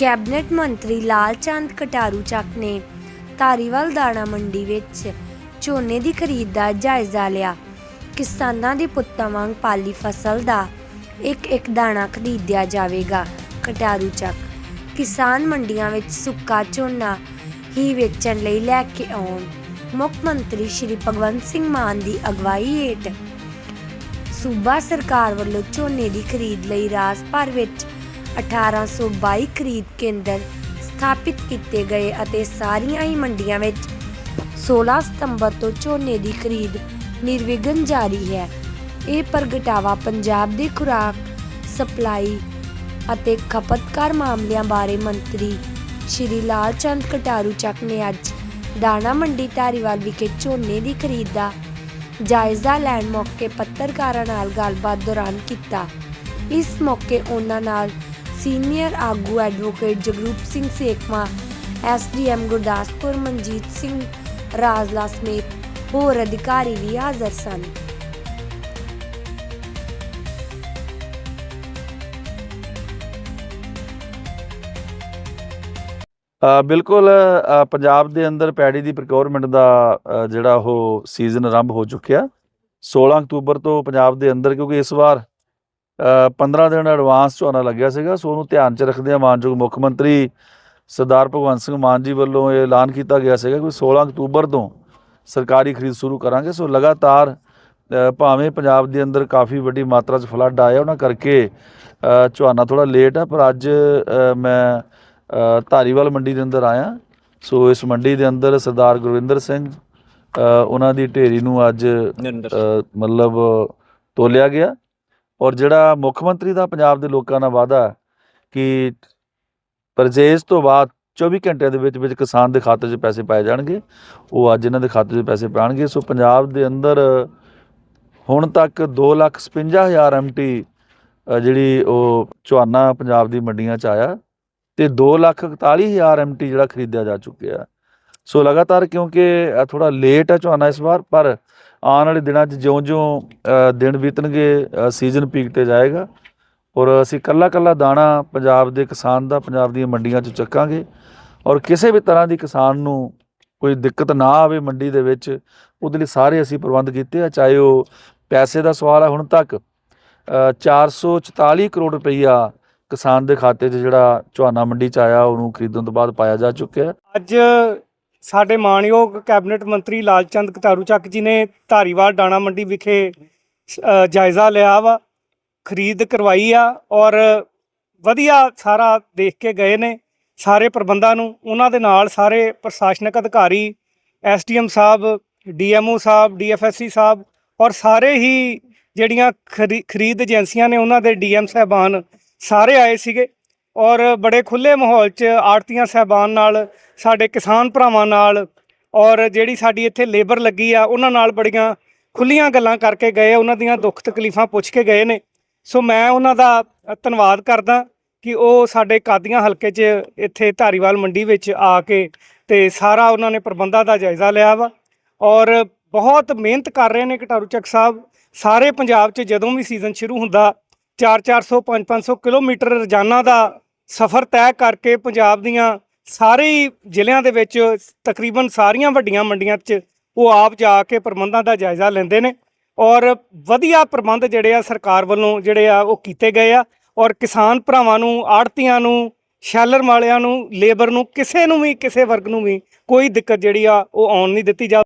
Cabinet ਮੰਤਰੀ ਲਾਲ ਚੰਦ ਕਟਾਰੂ ਚੱਕ ਨੇ ਧਾਰੀਵਾਲ ਦਾਣਾ ਮੰਡੀ ਵਿੱਚ ਝੋਨੇ ਦੀ ਖਰੀਦ ਦਾ ਜਾਇਜ਼ਾ ਲਿਆ। ਕਿਸਾਨਾਂ ਦੇ ਪੁੱਤਾਂ ਵਾਂਗ ਪਾਲੀ ਫਸਲ ਦਾ ਇੱਕ ਇੱਕ ਦਾਣਾ ਖਰੀਦਿਆ ਜਾਵੇਗਾ, ਕਟਾਰੂ ਚੱਕ। ਕਿਸਾਨ ਮੰਡੀਆਂ ਵਿੱਚ ਸੁੱਕਾ ਝੋਨਾ ਹੀ ਵੇਚਣ ਲਈ ਲੈ ਕੇ ਆਉਣ, ਮੁੱਖ ਮੰਤਰੀ ਸ਼੍ਰੀ ਭਗਵੰਤ ਸਿੰਘ ਮਾਨ ਦੀ ਅਗਵਾਈ ਹੇਠ। ਸੂਬਾ ਸਰਕਾਰ ਵੱਲੋਂ ਝੋਨੇ ਦੀ ਖਰੀਦ ਲਈ ਰਾਜ ਭਰ ਵਿੱਚ 1822 ਖਰੀਦ ਕੇਂਦਰ ਸਥਾਪਿਤ ਕੀਤੇ ਗਏ ਅਤੇ ਸਾਰੀਆਂ ਹੀ ਮੰਡੀਆਂ ਵਿੱਚ 16 ਸਤੰਬਰ ਤੋਂ ਝੋਨੇ ਦੀ ਖਰੀਦ ਨਿਰਵਿਘਨ ਜਾਰੀ ਹੈ। ਇਹ ਪ੍ਰਗਟਾਵਾ ਪੰਜਾਬ ਦੀ ਖੁਰਾਕ, ਸਪਲਾਈ ਅਤੇ ਖਪਤਕਾਰ ਮਾਮਲਿਆਂ ਬਾਰੇ ਮੰਤਰੀ ਸ਼੍ਰੀ ਲਾਲ ਚੰਦ ਕਟਾਰੂ ਚੱਕ ਨੇ ਅੱਜ ਦਾਣਾ ਮੰਡੀ ਧਾਰੀਵਾਲ ਵਿਖੇ ਝੋਨੇ ਦੀ ਖਰੀਦ ਦਾ ਜਾਇਜ਼ਾ ਲੈਣ ਮੌਕੇ ਪੱਤਰਕਾਰਾਂ ਨਾਲ ਗੱਲਬਾਤ ਦੌਰਾਨ ਕੀਤਾ। ਇਸ ਮੌਕੇ ਉਹਨਾਂ ਨਾਲ ਸੀਨੀਅਰ ਆਗੂ ਐਡਵੋਕੇਟ ਜਗਰੂਪ ਸਿੰਘ ਸੇਖਵਾ ਐਸਡੀਐਮ ਗੁਰਦਾਸਪੁਰ ਮਨਜੀਤ ਸਿੰਘ ਰਾਜਲਾ ਸਮੇਤ ਹੋਰ ਅਧਿਕਾਰੀ ਵੀ ਹਾਜ਼ਰ ਸਨ। ਬਿਲਕੁਲ ਪੰਜਾਬ ਦੇ ਅੰਦਰ ਪੈੜੀ ਦੀ ਪ੍ਰੋਕਿਉਰਮੈਂਟ ਦਾ ਜਿਹੜਾ ਉਹ ਸੀਜ਼ਨ ਆਰੰਭ ਹੋ ਚੁੱਕਿਆ। 16 ਅਕਤੂਬਰ ਤੋਂ ਪੰਜਾਬ ਦੇ ਅੰਦਰ, ਕਿਉਂਕਿ ਇਸ ਵਾਰ 15 ਦਿਨ ਐਡਵਾਂਸ ਝੋਨਾ ਲੱਗਿਆ ਸੀਗਾ ਸੋ ਉਹਨੂੰ ਧਿਆਨ 'ਚ ਰੱਖਦਿਆਂ ਮਾਨਯੋਗ ਮੁੱਖ ਮੰਤਰੀ ਸਰਦਾਰ ਭਗਵੰਤ ਸਿੰਘ ਮਾਨ ਜੀ ਵੱਲੋਂ ਇਹ ਐਲਾਨ ਕੀਤਾ ਗਿਆ ਸੀਗਾ ਕਿ 16 ਅਕਤੂਬਰ ਤੋਂ ਸਰਕਾਰੀ ਖਰੀਦ ਸ਼ੁਰੂ ਕਰਾਂਗੇ। ਸੋ ਲਗਾਤਾਰ ਭਾਵੇਂ ਪੰਜਾਬ ਦੇ ਅੰਦਰ ਕਾਫੀ ਵੱਡੀ ਮਾਤਰਾ 'ਚ ਫਲੱਡ ਆਇਆ ਉਹਨਾਂ ਕਰਕੇ ਝੋਨਾ ਥੋੜਾ ਲੇਟ ਆ ਪਰ ਅੱਜ ਮੈਂ ਧਾਰੀਵਾਲ ਮੰਡੀ ਦੇ ਅੰਦਰ ਆਇਆ। ਸੋ ਇਸ ਮੰਡੀ ਦੇ ਅੰਦਰ ਸਰਦਾਰ ਗੁਰਵਿੰਦਰ ਸਿੰਘ ਉਹਨਾਂ ਦੀ ਢੇਰੀ ਨੂੰ ਅੱਜ ਮਤਲਬ ਤੋਲਿਆ ਗਿਆ। ਔਰ ਜਿਹੜਾ ਮੁੱਖ ਮੰਤਰੀ ਦਾ ਪੰਜਾਬ ਦੇ ਲੋਕਾਂ ਨਾਲ ਵਾਅਦਾ ਕਿ ਪਰਚੇਜ਼ ਤੋਂ ਬਾਅਦ 24 ਘੰਟਿਆਂ ਦੇ ਵਿੱਚ ਵਿੱਚ ਕਿਸਾਨ ਦੇ ਖਾਤੇ 'ਚ ਪੈਸੇ ਪਾਏ ਜਾਣਗੇ, ਉਹ ਅੱਜ ਇਹਨਾਂ ਦੇ ਖਾਤੇ 'ਚ ਪੈਸੇ ਪਾਣਗੇ। ਸੋ ਪੰਜਾਬ ਦੇ ਅੰਦਰ ਹੁਣ ਤੱਕ 255000 ਐਮਟੀ ਜਿਹੜੀ ਉਹ ਝੋਨਾ ਪੰਜਾਬ ਦੀ ਮੰਡੀਆਂ 'ਚ ਆਇਆ ਤੇ 241000 ਐਮਟੀ ਜਿਹੜਾ ਖਰੀਦਿਆ ਜਾ ਚੁੱਕਿਆ। ਸੋ ਲਗਾਤਾਰ ਕਿਉਂਕਿ ਥੋੜਾ ਲੇਟ ਹੈ ਝੋਨਾ ਇਸ ਵਾਰ, ਪਰ ਆਉਣ ਵਾਲੇ ਦਿਨਾਂ 'ਚ ਜਿਉਂ-ਜਿਉਂ ਦਿਨ ਬੀਤਣਗੇ ਸੀਜ਼ਨ ਪੀਕ ਤੇ ਜਾਏਗਾ। ਔਰ ਅਸੀਂ ਕੱਲਾ ਕੱਲਾ ਦਾਣਾ ਪੰਜਾਬ ਦੇ ਕਿਸਾਨ ਦਾ ਪੰਜਾਬ ਦੀਆਂ ਮੰਡੀਆਂ 'ਚ ਚੱਕਾਂਗੇ। ਔਰ ਕਿਸੇ ਵੀ ਤਰ੍ਹਾਂ ਦੀ ਕਿਸਾਨ ਨੂੰ ਕੋਈ ਦਿੱਕਤ ਨਾ ਆਵੇ ਮੰਡੀ ਦੇ ਵਿੱਚ ਉਹਦੇ ਲਈ ਸਾਰੇ ਅਸੀਂ ਪ੍ਰਬੰਧ ਕੀਤੇ ਆ ਚਾਹੇ ਉਹ ਪੈਸੇ ਦਾ ਸਵਾਲ ਆ ਹੁਣ ਤੱਕ। ਅ, 444 ਕਰੋੜ ਰੁਪਈਆ ਕਿਸਾਨ ਦੇ ਖਾਤੇ 'ਚ ਜਿਹੜਾ ਝੋਨਾ ਮੰਡੀ 'ਚ ਆਇਆ ਉਹਨੂੰ ਖਰੀਦਣ ਤੋਂ ਬਾਅਦ ਪਾਇਆ ਜਾ ਚੁੱਕਿਆ। ਅੱਜ ਸਾਡੇ ਮਾਣਯੋਗ ਕੈਬਨਿਟ ਮੰਤਰੀ ਲਾਲਚੰਦ ਕਤਾਰੂ ਚੱਕ ਜੀ ਨੇ ਧਾਰੀਵਾਲ ਦਾਣਾ ਮੰਡੀ ਵਿਖੇ ਜਾਇਜ਼ਾ ਲਿਆ ਵਾ, ਖਰੀਦ ਕਰਵਾਈ ਆ ਔਰ ਵਧੀਆ ਸਾਰਾ ਦੇਖ ਕੇ ਗਏ ਨੇ ਸਾਰੇ ਪ੍ਰਬੰਧਾਂ ਨੂੰ। ਉਹਨਾਂ ਦੇ ਨਾਲ ਸਾਰੇ ਪ੍ਰਸ਼ਾਸਨਿਕ ਅਧਿਕਾਰੀ SDM sahib DMO sahib DFSC sahib ਔਰ ਸਾਰੇ ਹੀ ਜਿਹੜੀਆਂ ਖਰੀ- ਖਰੀਦ ਏਜੰਸੀਆਂ ਨੇ ਉਹਨਾਂ ਦੇ ਡੀਐਮ ਸਾਹਿਬਾਨ ਸਾਰੇ ਆਏ ਸੀਗੇ। ਔਰ ਬੜੇ ਖੁੱਲੇ ਮਾਹੌਲ 'ਚ ਆੜਤੀਆਂ ਸਾਹਿਬਾਨ ਨਾਲ, ਸਾਡੇ ਕਿਸਾਨ ਭਰਾਵਾਂ ਨਾਲ ਔਰ ਜਿਹੜੀ ਸਾਡੀ ਇੱਥੇ ਲੇਬਰ ਲੱਗੀ ਆ, ਉਹਨਾਂ ਨਾਲ ਬੜੀਆਂ ਖੁੱਲੀਆਂ ਗੱਲਾਂ ਕਰਕੇ ਗਏ, ਉਹਨਾਂ ਦੀਆਂ ਦੁੱਖ ਤਕਲੀਫਾਂ ਪੁੱਛ ਕੇ ਗਏ ਨੇ। ਸੋ ਮੈਂ ਉਹਨਾਂ ਦਾ ਧੰਨਵਾਦ ਕਰਦਾ ਕਿ ਉਹ ਸਾਡੇ ਕਾਦੀਆਂ ਹਲਕੇ 'ਚ ਇੱਥੇ ਧਾਰੀਵਾਲ ਮੰਡੀ ਵਿੱਚ ਆ ਕੇ ਤੇ ਸਾਰਾ ਉਹਨਾਂ ਨੇ ਪ੍ਰਬੰਧਾਂ ਦਾ ਜਾਇਜ਼ਾ ਲਿਆ ਵਾ। ਔਰ ਬਹੁਤ ਮਿਹਨਤ ਕਰ ਰਹੇ ਨੇ ਘਟਾਰੂ ਚੱਕ ਸਾਹਿਬ। ਸਾਰੇ ਪੰਜਾਬ 'ਚ ਜਦੋਂ ਵੀ ਸੀਜ਼ਨ ਸ਼ੁਰੂ ਹੁੰਦਾ 4-400 5-500 ਕਿਲੋਮੀਟਰ ਰੋਜ਼ਾਨਾ ਦਾ ਸਫ਼ਰ ਤੈਅ ਕਰਕੇ ਪੰਜਾਬ ਦੀਆਂ ਸਾਰੇ ਜ਼ਿਲ੍ਹਿਆਂ ਦੇ ਵਿੱਚ ਤਕਰੀਬਨ ਸਾਰੀਆਂ ਵੱਡੀਆਂ ਮੰਡੀਆਂ 'ਚ ਉਹ ਆਪ ਜਾ ਕੇ ਪ੍ਰਬੰਧਾਂ ਦਾ ਜਾਇਜ਼ਾ ਲੈਂਦੇ ਨੇ ਔਰ ਵਧੀਆ ਪ੍ਰਬੰਧ ਜਿਹੜੇ ਆ ਸਰਕਾਰ ਵੱਲੋਂ ਜਿਹੜੇ ਆ ਉਹ ਕੀਤੇ ਗਏ ਆ ਔਰ ਕਿਸਾਨ ਭਰਾਵਾਂ ਨੂੰ ਆੜਤੀਆਂ ਨੂੰ, ਸ਼ੈਲਰ ਵਾਲਿਆਂ ਨੂੰ, ਲੇਬਰ ਨੂੰ, ਕਿਸੇ ਨੂੰ ਵੀ, ਕਿਸੇ ਵਰਗ ਨੂੰ ਵੀ ਕੋਈ ਦਿੱਕਤ ਜਿਹੜੀ ਆ ਉਹ ਆਉਣ ਨਹੀਂ ਦਿੱਤੀ ਜਾ